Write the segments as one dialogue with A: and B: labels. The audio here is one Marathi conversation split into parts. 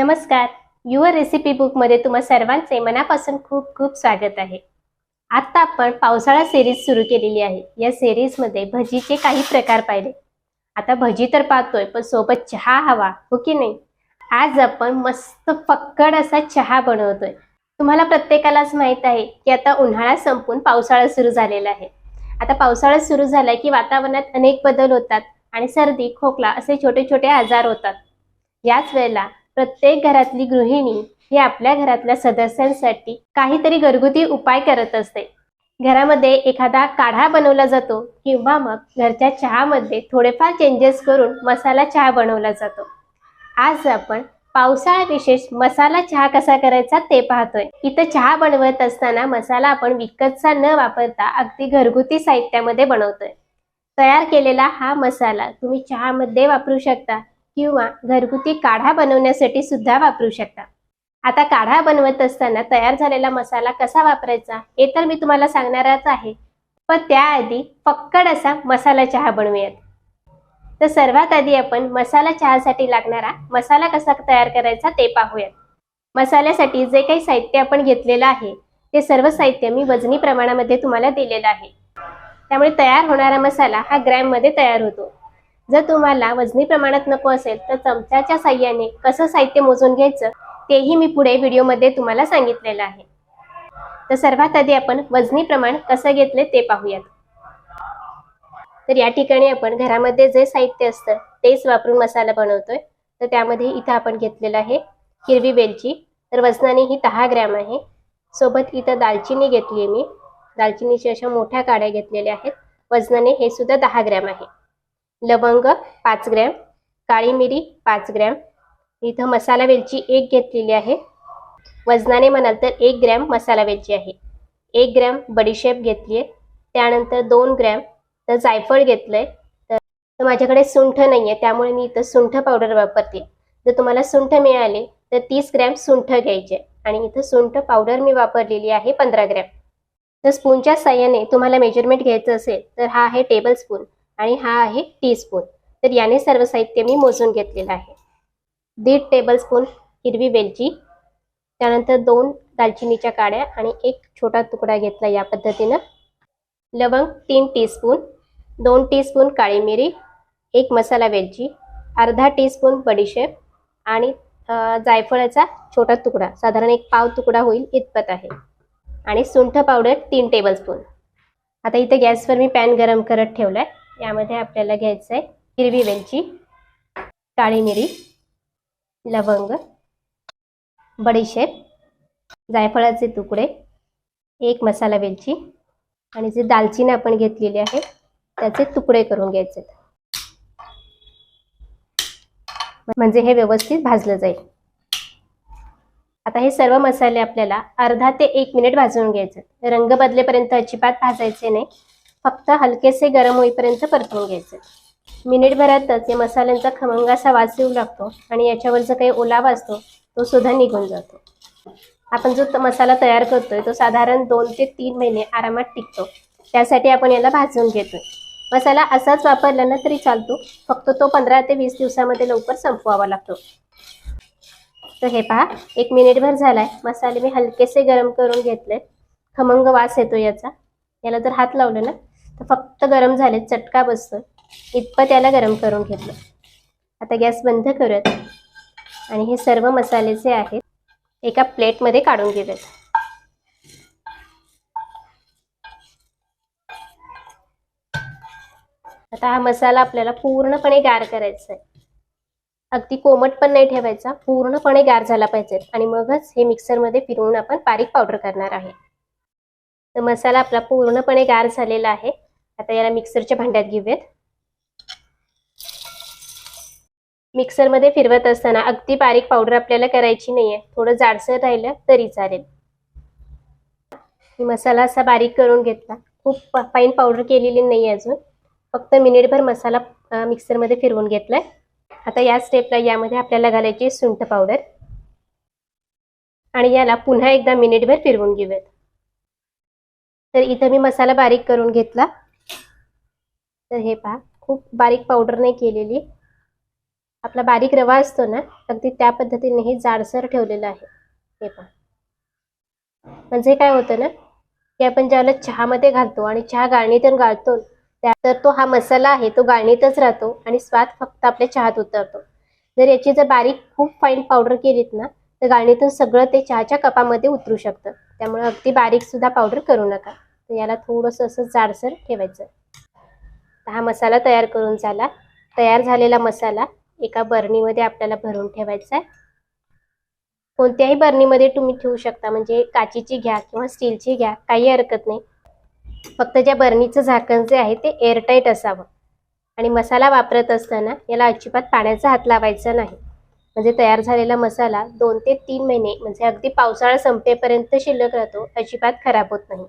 A: नमस्कार. युअर रेसिपी बुकमध्ये तुम्हा सर्वांचे मनापासून खूप खूप स्वागत आहे. आत्ता आपण पावसाळा सिरीज सुरू केलेली आहे. या सिरीजमध्ये भजीचे काही प्रकार पाहिले. आता भजी तर पाहतोय पण सोबत चहा हवा हो की नाही? आज आपण मस्त फक्कड असा चहा बनवतोय. तुम्हाला प्रत्येकालाच माहीत आहे की आता उन्हाळा संपून पावसाळा सुरू झालेला आहे. आता पावसाळा सुरू झाला की वातावरणात अनेक बदल होतात आणि सर्दी खोकला असे छोटे छोटे आजार होतात. याच वेळेला प्रत्येक घरातली गृहिणी ही आपल्या घरातल्या सदस्यांसाठी काहीतरी घरगुती उपाय करत असते. घरामध्ये एखादा काढा बनवला जातो किंवा मग घरच्या चहामध्ये थोडेफार चेंजेस करून मसाला चहा बनवला जातो. आज आपण पावसाळा विशेष मसाला चहा कसा करायचा ते पाहतोय. इथं चहा बनवत असताना मसाला आपण विकतचा न वापरता अगदी घरगुती साहित्यामध्ये बनवतोय. तयार केलेला हा मसाला तुम्ही चहामध्ये वापरू शकता. किंवा घरगुती काढा बनवण्यासाठी सुद्धा वापरू शकता. आता काढा बनवत असताना तयार झालेला मसाला कसा वापरायचा हे तर मी तुम्हाला सांगणारच आहे. पण त्याआधी फक्कड असा मसाला चहा बनवूयात. तर सर्वात आधी आपण मसाला चहासाठी लागणारा मसाला कसा तयार करायचा ते पाहूयात. मसाल्यासाठी जे काही साहित्य आपण घेतलेलं आहे ते सर्व साहित्य मी वजनी प्रमाणामध्ये तुम्हाला दिलेलं आहे. त्यामुळे तयार होणारा मसाला हा ग्रॅममध्ये तयार होतो. जर तुम्हाला वजनी प्रमाणात नको असेल तर चमच्याच्या साह्याने कसं साहित्य मोजून घ्यायचं तेही मी पुढे व्हिडिओमध्ये तुम्हाला सांगितलेलं आहे. तर सर्वात आधी आपण वजनी प्रमाण कसं घेतले ते पाहूयात. तर या ठिकाणी आपण घरामध्ये जे साहित्य असतं तेच वापरून मसाला बनवतोय. तर त्यामध्ये इथं आपण घेतलेलं आहे हिरवी वेलची. तर वजनाने ही दहा ग्रॅम आहे. सोबत इथं दालचिनी घेतली आहे मी. दालचिनीच्या अशा मोठ्या काड्या घेतलेल्या आहेत. वजनाने हे सुद्धा दहा ग्रॅम आहे. लवंग पाच ग्रॅम काळी मिरी पाच ग्रॅम. इथं मसाला वेलची एक घेतलेली आहे. वजनाने म्हणाल तर एक ग्रॅम मसाला वेलची आहे. एक ग्रॅम बडीशेप घेतली आहे त्यानंतर दोन ग्रॅम तर जायफळ घेतलंय. तर तर माझ्याकडे सुंठ नाही आहे त्यामुळे मी इथं सुंठ पावडर वापरते. जर तुम्हाला सुंठ मिळाले तर तीस ग्रॅम सुंठ घ्यायचे. आणि इथं सुंठ पावडर मी वापरलेली आहे पंधरा ग्रॅम. तर स्पूनच्या साह्याने तुम्हाला मेजरमेंट घ्यायचं असेल तर हा आहे टेबल स्पून आणि हा आहे टीस्पून तर याने सर्व साहित्य मी मोजून घेतलेलं आहे. दीड टेबलस्पून हिरवी वेलची त्यानंतर दोन दालचिनीच्या काड्या आणि एक छोटा तुकडा घेतला या पद्धतीनं. लवंग तीन टीस्पून दोन टीस्पून काळी मिरी एक मसाला वेलची अर्धा टीस्पून बडीशेप आणि जायफळाचा छोटा तुकडा. साधारण एक पाव तुकडा होईल इतपत आहे. आणि सुंठ पावडर तीन टेबलस्पून आता इथे गॅसवर मी पॅन गरम करत ठेवलाय. यामध्ये आपल्याला घ्यायचं आहे हिरवी वेलची काळी मिरी लवंग बडीशेप जायफळाचे तुकडे एक मसाला वेलची आणि जे दालचिनी आपण घेतलेली आहे त्याचे तुकडे करून घ्यायचे म्हणजे हे व्यवस्थित भाजलं जाईल. आता हे सर्व मसाले आपल्याला अर्धा ते एक मिनिट भाजून घ्यायचे रंग बदलेपर्यंत अजिबात भाजायचे नाही. फक्त हलकेसे गरम होईपर्यंत परतवून घ्यायचे. मिनिटभरातच या मसाल्यांचा खमंगासा वास येऊ लागतो आणि याच्यावर जो काही ओलावा असतो तो सुद्धा निघून जातो. आपण जो मसाला तयार करतोय तो साधारण दोन ते तीन महिने आरामात टिकतो. त्यासाठी आपण याला भाजून घेतोय. मसाला असाच वापरला ना तरी चालतो फक्त तो पंधरा ते वीस दिवसामध्ये लवकर संपवावा लागतो. तर हे पहा एक मिनिटभर झालाय. मसाले मी हलकेसे गरम करून घेतले खमंग वास येतो याचा. याला जर हात लावलं ना तर फक्त गरम झाले चटका बसतो इतपत याला गरम करून घेतलं. आता गॅस बंद करूयात आणि हे सर्व मसाले जे आहेत एका प्लेटमध्ये काढून घेऊयात. आता हा मसाला आपल्याला पूर्णपणे गार करायचा आहे अगदी कोमट पण नाही ठेवायचा पूर्णपणे गार झाला पाहिजे आणि मगच हे मिक्सरमध्ये फिरवून आपण बारीक पावडर करणार आहे. तर मसाला आपला पूर्णपणे गार झालेला आहे. आता याला मिक्सरच्या भांड्यात घेऊयात. मिक्सरमध्ये फिरवत असताना अगदी बारीक पावडर आपल्याला करायची नाहीये. थोडं जाडसर राहिलं तरी चालेल. मी मसाला असा बारीक करून घेतला. खूप फाईन पावडर केलेली नाही अजून. फक्त मिनिटभर मसाला मिक्सरमध्ये फिरवून घेतलाय. आता या स्टेपला यामध्ये आपल्याला घालायची सुंठ पावडर आणि याला पुन्हा एकदा मिनिटभर फिरवून घेऊयात. तर इथं मी मसाला बारीक करून घेतला. तर हे पहा खूप बारीक पावडर नाही केलेली. आपला बारीक रवा असतो ना अगदी त्या पद्धतीने हे जाडसर ठेवलेलं आहे. हे पहा. म्हणजे काय होतं ना की आपण ज्यावेळेला चहामध्ये घालतो आणि चहा गाळणीतून गाळतो त्या तर तो हा मसाला आहे तो गाळणीतच राहतो आणि स्वाद फक्त आपल्या चहात उतरतो. जर याची जर बारीक खूप फाईन पावडर केलीत ना तर गाळणीतून सगळं ते चहाच्या कपामध्ये उतरू शकतं. त्यामुळे अगदी बारीक सुद्धा पावडर करू नका. तर याला थोडंसं असं जाडसर ठेवायचं. तर हा मसाला तयार करून झाला. तयार झालेला मसाला एका बरणीमध्ये आपल्याला भरून ठेवायचा आहे. कोणत्याही बरणीमध्ये तुम्ही ठेवू शकता म्हणजे काचीची घ्या किंवा स्टीलची घ्या काही हरकत नाही. फक्त ज्या बरणीचं झाकण जे आहे ते एअरटाईट असावं. आणि मसाला वापरत असताना याला अजिबात पाण्याचा हात लावायचा नाही. म्हणजे तयार झालेला मसाला दोन ते तीन महिने म्हणजे अगदी पावसाळा संपेपर्यंत शिल्लक राहतो अजिबात खराब होत नाही.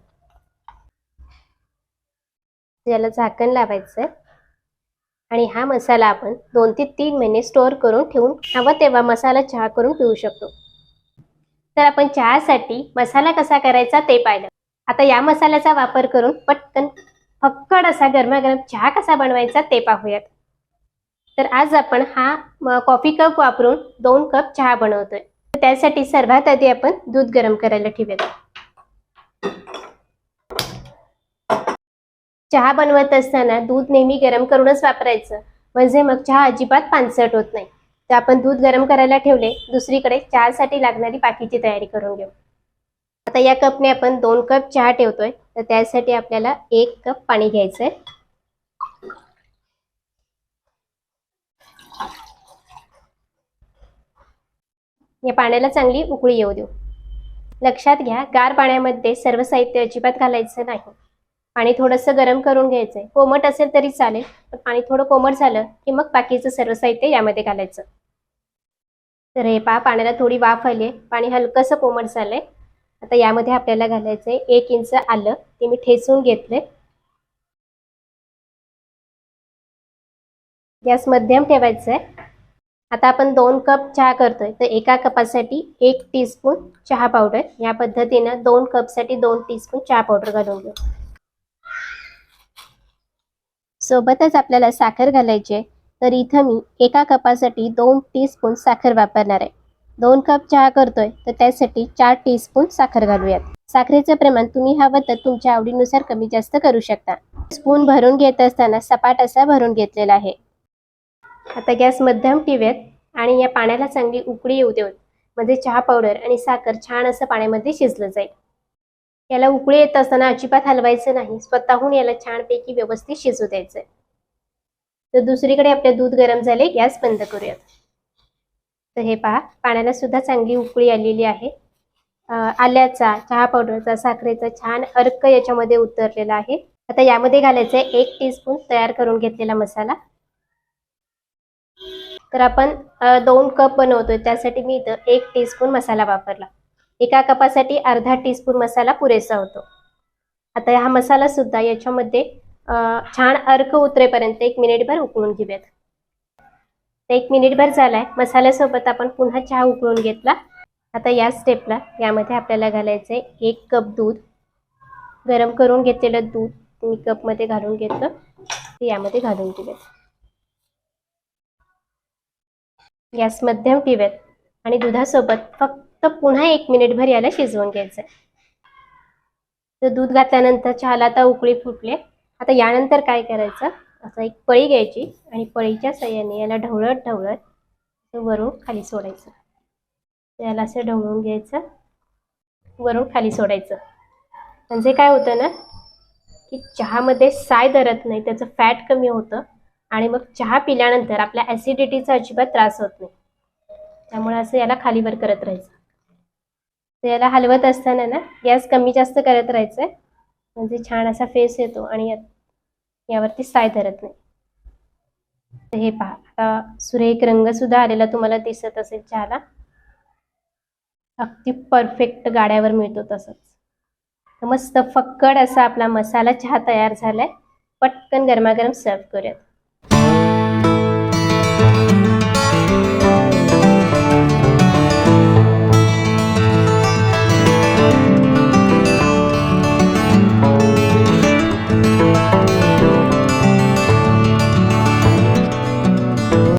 A: ज्याला झाकण लावायचं आणि हा मसाला आपण दोन ते तीन महिने स्टोअर करून ठेवून हवा तेव्हा मसाला चहा करून पिऊ शकतो. तर आपण चहासाठी मसाला कसा करायचा ते पाहिलं. आता या मसाल्याचा वापर करून पटकन फक्कड असा गरमागरम चहा कसा बनवायचा ते पाहूयात. तर आज आपण हा कॉफी कप वापरून दोन कप चहा बनवतोय. तर त्यासाठी सर्वात आधी आपण दूध गरम करायला ठेवूयात. चहा बनवत असताना दूध नेहमी गरम करूनच वापरायचं. म्हणजे मग चहा अजिबात पानसट होत नाही. तर आपण दूध गरम करायला ठेवले दुसरीकडे चहासाठी लागणारी बाकीची तयारी करून घेऊ. आता या कपने आपण दोन कप चहा ठेवतोय. तर त्यासाठी आपल्याला एक कप पाणी घ्यायचंय. या पाण्याला चांगली उकळी येऊ देऊ. लक्षात घ्या गार पाण्यामध्ये सर्व साहित्य अजिबात घालायचं नाही. पाणी थोडंसं गरम करून घ्यायचंय. कोमट असेल तरी चालेल पण पाणी थोडं कोमट झालं की मग बाकीचं सर्व साहित्य यामध्ये घालायचं. तर हे पहा पाण्याला थोडी वाफ आली आहे पाणी हलकंसं कोमट झालंय. आता यामध्ये आपल्याला घालायचंय एक इंच आलं ते मी ठेचून घेतले गॅस मध्यम ठेवायचंय. आहे आता आपण दोन कप चहा करतोय. तर एका कपासाठी एक टीस्पून चहा पावडर. या पद्धतीनं दोन कपसाठी दोन टीस्पून चहा पावडर घालून घेऊ. सोबतच आपल्याला साखर घालायची आहे तर इथं मी एका कपासाठी दोन टीस्पून साखर वापरणार आहे. दोन कप चहा करतोय तर त्यासाठी चार टीस्पून साखर घालूयात. साखरेचं प्रमाण तुम्ही हवं तर तुमच्या आवडीनुसार कमी जास्त करू शकता. स्पून भरून घेत असताना सपाट असा भरून घेतलेला आहे. आता गॅस मध्यम ठेवूयात आणि या पाण्याला चांगली उकळी येऊ देऊन म्हणजे चहा पावडर आणि साखर छान असं पाण्यामध्ये शिजलं जाईल. याला उकळी येत असताना अजिबात हलवायचं नाही. स्वतःहून याला छानपैकी व्यवस्थित शिजू द्यायचंय. तर दुसरीकडे आपले दूध गरम झाले गॅस बंद करूयात. तर हे पहा पाण्याला सुद्धा चांगली उकळी आलेली आहे. आल्याचा चहा पावडरचा साखरेचा छान अर्क याच्यामध्ये उतरलेला आहे. आता यामध्ये घालायचं आहे एक टीस्पून तयार करून घेतलेला मसाला. तर आपण दोन कप बनवतोय त्यासाठी मी इथं एक टीस्पून मसाला वापरला. एका कपासाठी अर्धा टीस्पून मसाला पुरेसा होतो. आता हा मसाला सुद्धा याच्यामध्ये छान अर्क उतरेपर्यंत एक मिनिटभर उकळून घेऊयात. एक मिनिटभर झालाय. मसाल्यासोबत आपण पुन्हा चहा उकळून घेतला. आता या स्टेपला यामध्ये आपल्याला घालायचं आहे एक कप दूध. गरम करून घेतलेलं दूध मी कपमध्ये घालून घेतलं. ते यामध्ये घालून घेऊयात. गॅस मध्यम ठेवूयात. आणि दुधासोबत फक्त पुन्हा एक मिनिटभर याला शिजवून घ्यायचं तर दूध घातल्यानंतर चहाला आता उकळी फुटले. आता यानंतर काय करायचं? असं एक पळी घ्यायची आणि पळीच्या सहाय्याने याला ढवळत ढवळत वरून खाली सोडायचं. याला असं ढवळून घ्यायचं. वरून खाली सोडायचं. म्हणजे काय होतं ना की चहामध्ये साय धरत नाही त्याचं फॅट कमी होतं आणि मग चहा पिल्यानंतर आपल्या ॲसिडिटीचा अजिबात त्रास होत नाही. त्यामुळे असं याला खालीवर करत राहायचं. तर याला हलवत असताना ना गॅस कमी जास्त करत राहायचं आहे म्हणजे छान असा फेस येतो आणि यावरती साय धरत नाही. तर हे पहा आता सुरेख रंग सुद्धा आलेला तुम्हाला दिसत असेल चहाला. अगदी परफेक्ट गाड्यावर मिळतो तसंच. मस्त फक्कड असा आपला मसाला चहा तयार झालाय. पटकन गरमागरम सर्व करूयात.